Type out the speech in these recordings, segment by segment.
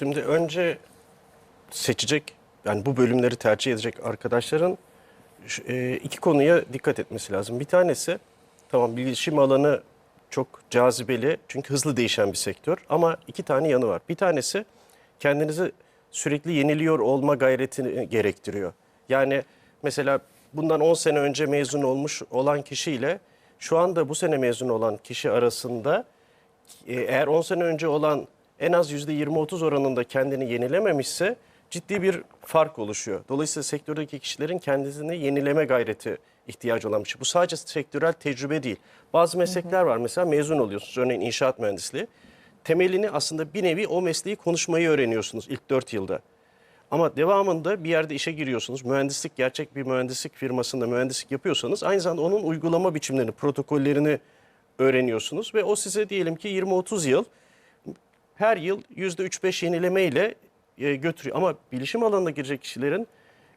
Şimdi önce seçecek yani bu bölümleri tercih edecek arkadaşların e, iki konuya dikkat etmesi lazım. Bir tanesi tamam bilişim alanı çok cazibeli çünkü hızlı değişen bir sektör ama iki tane yanı var. Bir tanesi kendinizi sürekli yeniliyor olma gayretini gerektiriyor. Yani mesela bundan 10 sene önce mezun olmuş olan kişiyle şu anda bu sene mezun olan kişi arasında e, eğer 10 sene önce olan en az %20-30 oranında kendini yenilememişse ciddi bir fark oluşuyor. Dolayısıyla sektördeki kişilerin kendisini yenileme gayreti ihtiyacı olan bir şey. Bu sadece sektörel tecrübe değil. Bazı meslekler var mesela mezun oluyorsunuz örneğin inşaat mühendisliği. Temelini aslında bir nevi o mesleği konuşmayı öğreniyorsunuz ilk 4 yılda. Ama devamında bir yerde işe giriyorsunuz. Mühendislik, gerçek bir mühendislik firmasında mühendislik yapıyorsanız aynı zamanda onun uygulama biçimlerini, protokollerini öğreniyorsunuz. Ve o size diyelim ki 20-30 yıl her yıl %3-5 yenileme ile e, götürüyor. Ama bilişim alanına girecek kişilerin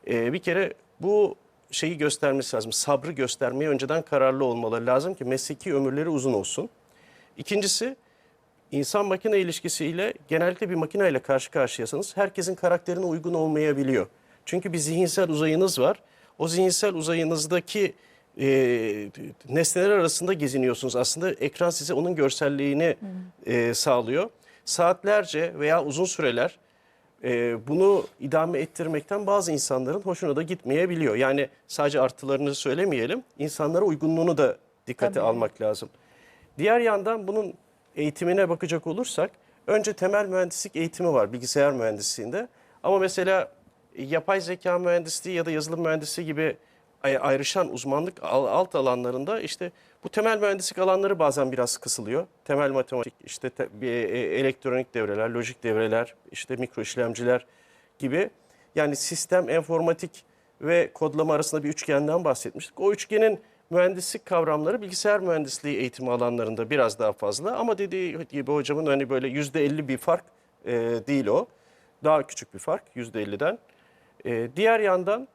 e, bir kere bu şeyi göstermesi lazım. Sabrı göstermeye önceden kararlı olmaları lazım ki mesleki ömürleri uzun olsun. İkincisi insan makine ilişkisiyle genellikle bir makineyle karşı karşıyasanız herkesin karakterine uygun olmayabiliyor. Çünkü bir zihinsel uzayınız var. O zihinsel uzayınızdaki e, nesneler arasında geziniyorsunuz. Aslında ekran size onun görselliğini e, sağlıyor. Saatlerce veya uzun süreler e, bunu idame ettirmekten bazı insanların hoşuna da gitmeyebiliyor. Yani sadece artılarını söylemeyelim, insanlara uygunluğunu da dikkate Tabii. almak lazım. Diğer yandan bunun eğitimine bakacak olursak önce temel mühendislik eğitimi var bilgisayar mühendisliğinde. Ama mesela yapay zeka mühendisliği ya da yazılım mühendisliği gibi ayrışan uzmanlık al- alt alanlarında işte bu temel mühendislik alanları bazen biraz kısılıyor. Temel matematik, işte te- bir, e, elektronik devreler, lojik devreler, işte mikro işlemciler gibi. Yani sistem, enformatik ve kodlama arasında bir üçgenden bahsetmiştik. O üçgenin mühendislik kavramları bilgisayar mühendisliği eğitimi alanlarında biraz daha fazla. Ama dediği gibi hocamın hani böyle yüzde elli bir fark e, değil o. Daha küçük bir fark yüzde elliden. E, diğer yandan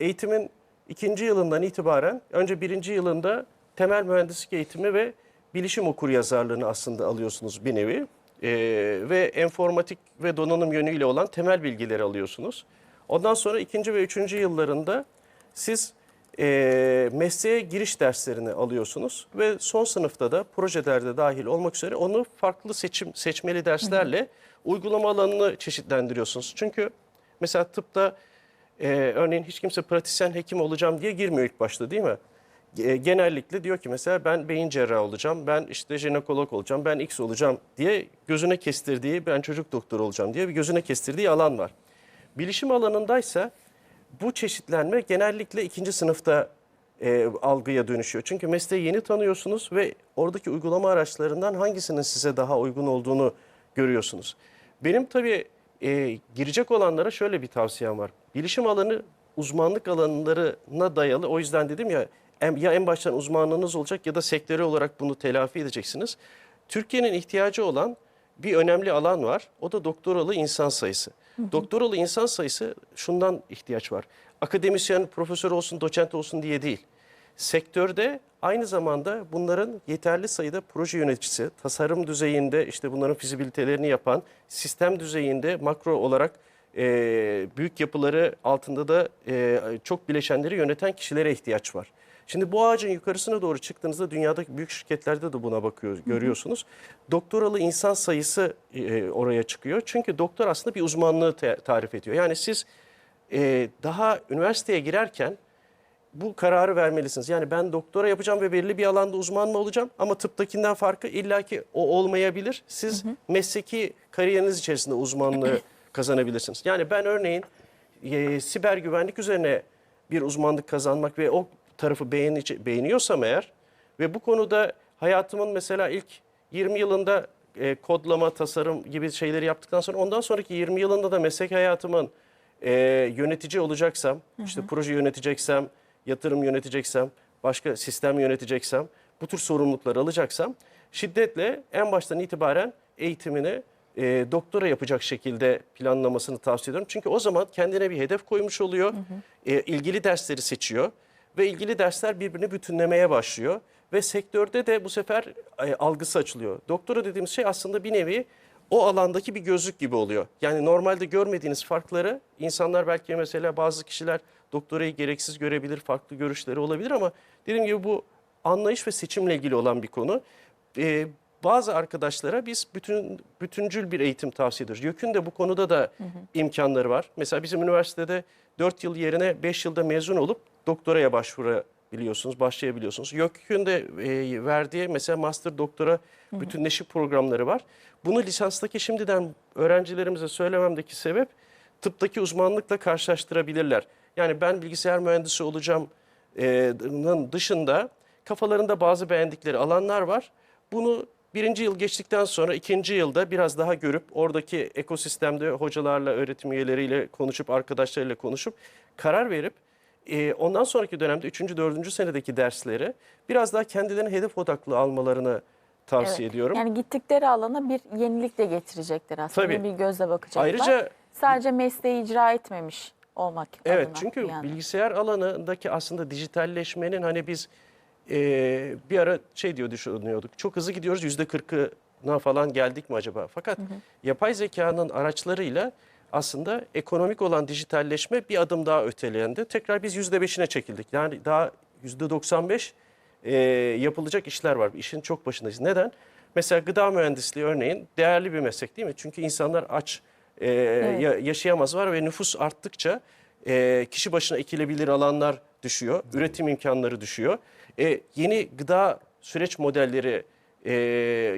eğitimin ikinci yılından itibaren önce birinci yılında temel mühendislik eğitimi ve bilişim okuryazarlığını aslında alıyorsunuz bir nevi. Ee, ve enformatik ve donanım yönüyle olan temel bilgileri alıyorsunuz. Ondan sonra ikinci ve üçüncü yıllarında siz e, mesleğe giriş derslerini alıyorsunuz ve son sınıfta da projelerde dahil olmak üzere onu farklı seçim seçmeli derslerle uygulama alanını çeşitlendiriyorsunuz. Çünkü mesela tıpta ee, örneğin hiç kimse pratisyen hekim olacağım diye girmiyor ilk başta değil mi? E, Genellikle diyor ki mesela ben beyin cerrahı olacağım, ben işte jinekolog olacağım, ben X olacağım diye gözüne kestirdiği, ben çocuk doktoru olacağım diye bir gözüne kestirdiği alan var. Bilişim alanındaysa bu çeşitlenme genellikle ikinci sınıfta e, algıya dönüşüyor. Çünkü mesleği yeni tanıyorsunuz ve oradaki uygulama araçlarından hangisinin size daha uygun olduğunu görüyorsunuz. Benim tabii e, girecek olanlara şöyle bir tavsiyem var. Bilişim alanı uzmanlık alanlarına dayalı. O yüzden dedim ya ya en baştan uzmanlığınız olacak ya da sektörel olarak bunu telafi edeceksiniz. Türkiye'nin ihtiyacı olan bir önemli alan var. O da doktoralı insan sayısı. Doktoralı insan sayısı şundan ihtiyaç var. Akademisyen, profesör olsun, doçent olsun diye değil. Sektörde aynı zamanda bunların yeterli sayıda proje yöneticisi, tasarım düzeyinde işte bunların fizibilitelerini yapan, sistem düzeyinde makro olarak e, büyük yapıları altında da e, çok bileşenleri yöneten kişilere ihtiyaç var. Şimdi bu ağacın yukarısına doğru çıktığınızda dünyadaki büyük şirketlerde de buna bakıyor, görüyorsunuz. Doktoralı insan sayısı e, oraya çıkıyor. Çünkü doktor aslında bir uzmanlığı tarif ediyor. Yani siz e, daha üniversiteye girerken bu kararı vermelisiniz. Yani ben doktora yapacağım ve belirli bir alanda uzman mı olacağım ama tıptakinden farkı illaki o olmayabilir. Siz mesleki kariyeriniz içerisinde uzmanlığı kazanabilirsiniz. Yani ben örneğin e, siber güvenlik üzerine bir uzmanlık kazanmak ve o tarafı beğeni, beğeniyorsam eğer ve bu konuda hayatımın mesela ilk 20 yılında e, kodlama, tasarım gibi şeyleri yaptıktan sonra ondan sonraki 20 yılında da meslek hayatımın e, yönetici olacaksam, işte proje yöneteceksem, yatırım yöneteceksem, başka sistem yöneteceksem, bu tür sorumlulukları alacaksam şiddetle en baştan itibaren eğitimini e, doktora yapacak şekilde planlamasını tavsiye ediyorum. Çünkü o zaman kendine bir hedef koymuş oluyor, e, ilgili dersleri seçiyor ve ilgili dersler birbirini bütünlemeye başlıyor ve sektörde de bu sefer e, algısı açılıyor. Doktora dediğimiz şey aslında bir nevi o alandaki bir gözlük gibi oluyor. Yani normalde görmediğiniz farkları insanlar belki mesela bazı kişiler doktorayı gereksiz görebilir, farklı görüşleri olabilir ama dediğim gibi bu anlayış ve seçimle ilgili olan bir konu. Ee, bazı arkadaşlara biz bütün bütüncül bir eğitim tavsiye ediyoruz. YÖK'ün de bu konuda da imkanları var. Mesela bizim üniversitede 4 yıl yerine 5 yılda mezun olup doktoraya başvurabiliyorsunuz, başlayabiliyorsunuz. YÖK'ün de e, verdiği mesela master doktora bütünleşik programları var. Bunu lisanstaki şimdiden öğrencilerimize söylememdeki sebep tıptaki uzmanlıkla karşılaştırabilirler. Yani ben bilgisayar mühendisi olacağım nın dışında kafalarında bazı beğendikleri alanlar var. Bunu birinci yıl geçtikten sonra ikinci yılda biraz daha görüp oradaki ekosistemde hocalarla, öğretim üyeleriyle konuşup, arkadaşlarıyla konuşup karar verip e, ondan sonraki dönemde üçüncü, dördüncü senedeki dersleri biraz daha kendilerine hedef odaklı almalarını tavsiye Evet. ediyorum. Yani gittikleri alana bir yenilik de getirecekler aslında. Tabii. Bir gözle bakacaklar. Ayrıca Sadece mesleği icra etmemiş olmak Evet çünkü bilgisayar alanındaki aslında dijitalleşmenin hani biz e, bir ara şey diyor düşünüyorduk. Çok hızlı gidiyoruz yüzde kırkına falan geldik mi acaba? Fakat yapay zekanın araçlarıyla aslında ekonomik olan dijitalleşme bir adım daha ötelendi. Tekrar biz yüzde beşine çekildik. Yani daha yüzde 95 e, yapılacak işler var. İşin çok başındayız. Neden? Mesela gıda mühendisliği örneğin değerli bir meslek değil mi? Çünkü insanlar aç e, ya- yaşayamaz var ve nüfus arttıkça e, kişi başına ekilebilir alanlar düşüyor. Üretim imkanları düşüyor. E, yeni gıda süreç modelleri e,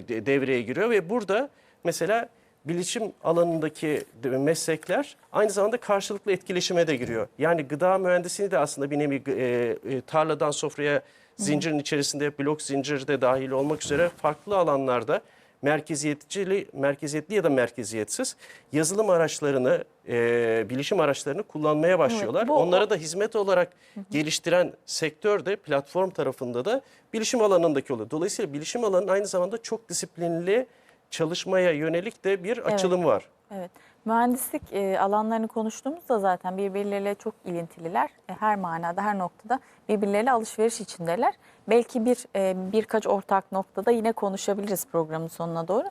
de- devreye giriyor ve burada mesela bilişim alanındaki meslekler aynı zamanda karşılıklı etkileşime de giriyor. Yani gıda mühendisliği de aslında bir nevi e, e, tarladan sofraya zincirin içerisinde blok zincir de dahil olmak üzere farklı alanlarda merkeziyetçili, merkeziyetli ya da merkeziyetsiz yazılım araçlarını, e, bilişim araçlarını kullanmaya başlıyorlar. bu- Onlara da hizmet olarak geliştiren sektör de platform tarafında da bilişim alanındaki oluyor. Dolayısıyla bilişim alanının aynı zamanda çok disiplinli çalışmaya yönelik de bir açılım var. Evet. Mühendislik e, alanlarını konuştuğumuzda zaten birbirleriyle çok ilintililer. E, her manada, her noktada birbirleriyle alışveriş içindeler. Belki bir e, birkaç ortak noktada yine konuşabiliriz programın sonuna doğru.